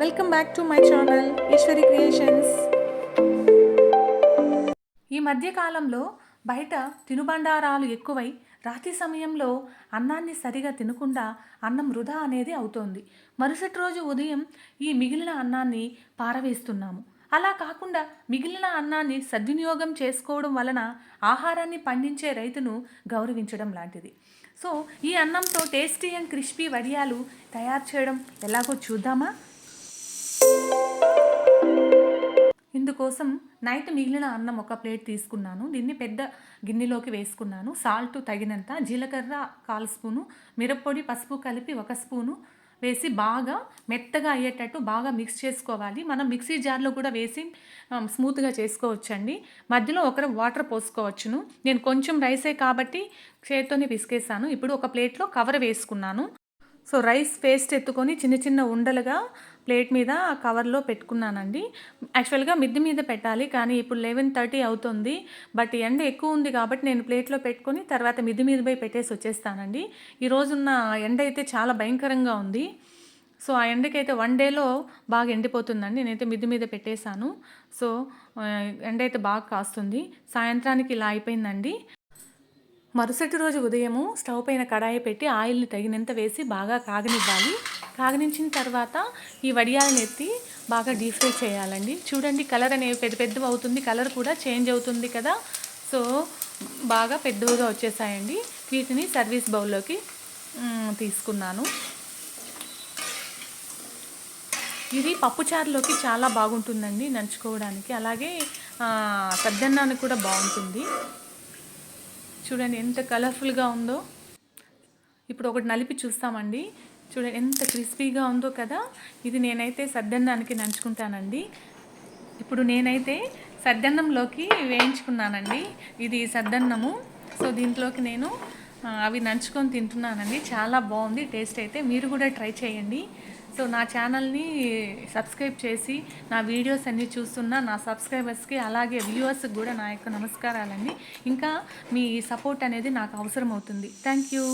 Welcome back to my channel Eshwari creations ఈ మధ్యకాలంలో బయట తినుబండారాలు ఎక్కువై రాత్రి సమయంలో అన్నాన్ని సరిగా తినకుండా అన్నం వృధా అనేది అవుతోంది. మరుసటి రోజు ఉదయం ఈ మిగిలిన అన్నాన్ని పారవేస్తున్నాము. అలా కాకుండా మిగిలిన అన్నాన్ని సద్వినియోగం చేసుకోవడం వలన ఆహారాన్ని పండించే రైతును గౌరవించడం లాంటిది. సో ఈ అన్నంతో టేస్టీ అండ్ క్రిస్పీ వడియాలు తయారు చేయడం ఎలాగో చూద్దామా? ఇందుకోసం నైట్ మిగిలిన అన్నం ఒక ప్లేట్ తీసుకున్నాను. దీన్ని పెద్ద గిన్నెలోకి వేసుకున్నాను. సాల్ట్ తగినంత జీలకర్ర కాల్ స్పూను మిరప్పొడి పసుపు కలిపి ఒక స్పూను వేసి బాగా మెత్తగా అయ్యేటట్టు బాగా మిక్స్ చేసుకోవాలి. మనం మిక్సీ జార్లో కూడా వేసి స్మూత్గా చేసుకోవచ్చండి. మధ్యలో ఒకరు వాటర్ పోసుకోవచ్చును. నేను కొంచెం రైసే కాబట్టి చేత్తోనే పిసికేసాను ఇప్పుడు ఒక ప్లేట్లో కవర్ వేసుకున్నాను. సో రైస్ పేస్ట్ ఎత్తుకొని చిన్న చిన్న ఉండలుగా ప్లేట్ మీద ఆ కవర్లో పెట్టుకున్నానండి. యాక్చువల్గా మిద్ది మీద పెట్టాలి కానీ ఇప్పుడు లెవెన్ థర్టీ అవుతుంది. బట్ ఎండ ఎక్కువ ఉంది కాబట్టి నేను ప్లేట్లో పెట్టుకొని తర్వాత మిద్ది మీద పోయి పెట్టేసి వచ్చేస్తానండి. ఈ రోజున్న ఎండ అయితే చాలా భయంకరంగా ఉంది. సో ఆ ఎండకైతే వన్ డేలో బాగా ఎండిపోతుందండి. నేనైతే మిద్ది మీద పెట్టేశాను. సో ఎండ అయితే బాగా కాస్తుంది. సాయంత్రానికి ఇలా అయిపోయిందండి. మరుసటి రోజు ఉదయము స్టవ్ పైన కడాయి పెట్టి ఆయిల్ని తగినంత వేసి బాగా కాగనివ్వాలి. కాగనించిన తర్వాత ఈ వడియాలను ఎత్తి బాగా డీప్ ఫ్రై చేయాలండి. చూడండి కలర్ అనేవి పెద్ద పెద్దవి అవుతుంది. కలర్ కూడా చేంజ్ అవుతుంది కదా. సో బాగా పెద్దవిగా వచ్చేసాయండి. వీటిని సర్వీస్ బౌల్లోకి తీసుకున్నాను. ఇది పప్పుచారులోకి చాలా బాగుంటుందండి నంచుకోవడానికి. అలాగే పెద్దన్నానికి కూడా బాగుంటుంది. చూడండి ఎంత కలర్ఫుల్గా ఉందో. ఇప్పుడు ఒకటి నలిపి చూస్తామండి. చూడండి ఎంత క్రిస్పీగా ఉందో కదా. ఇది నేనైతే సద్దన్నానికి నంచుకుంటానండి. ఇప్పుడు నేనైతే సద్దన్నంలోకి వేయించుకున్నానండి. ఇది సద్దన్నము సో దీంట్లోకి నేను అవి నంచుకొని తింటున్నానండి. చాలా బాగుంది టేస్ట్ అయితే. మీరు కూడా ట్రై చేయండి. సో నా ఛానల్ని సబ్స్క్రైబ్ చేసి నా వీడియోస్ అన్నీ చూస్తున్న నా సబ్స్క్రైబర్స్కి అలాగే వ్యూవర్స్కి కూడా నా యొక్క నమస్కారాలండి. ఇంకా మీ సపోర్ట్ అనేది నాకు అవసరం అవుతుంది థ్యాంక్ యూ.